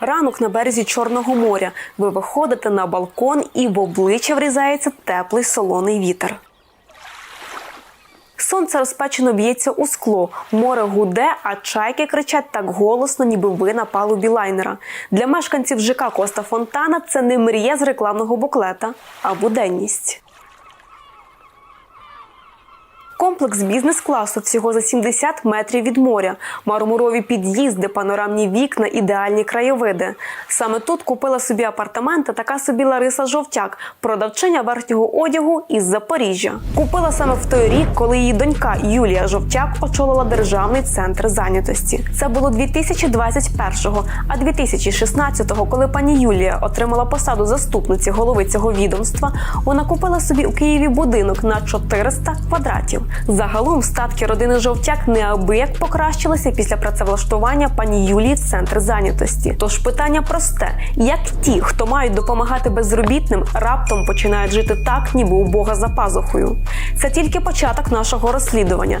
Ранок на березі Чорного моря. Ви виходите на балкон і в обличчя врізається теплий солоний вітер. Сонце розпечено б'ється у скло, море гуде, а чайки кричать так голосно, ніби ви на палубі лайнера. Для мешканців ЖК Коста Фонтана це не мрія з рекламного буклета, а буденність. Комплекс бізнес-класу всього за 70 метрів від моря, мармурові під'їзди, панорамні вікна, ідеальні краєвиди. Саме тут купила собі апартаменти така собі Лариса Жовтяк, продавчиня верхнього одягу із Запоріжжя. Купила саме в той рік, коли її донька Юлія Жовтяк очолила державний центр зайнятості. Це було 2021-го, а 2016-го, коли пані Юлія отримала посаду заступниці голови цього відомства, вона купила собі у Києві будинок на 400 квадратів. Загалом статки родини Жовтяк неабияк покращилися після працевлаштування пані Юлії в центр зайнятості. Тож питання просте: як ті, хто мають допомагати безробітним, раптом починають жити так, ніби у Бога за пазухою. Це тільки початок нашого розслідування.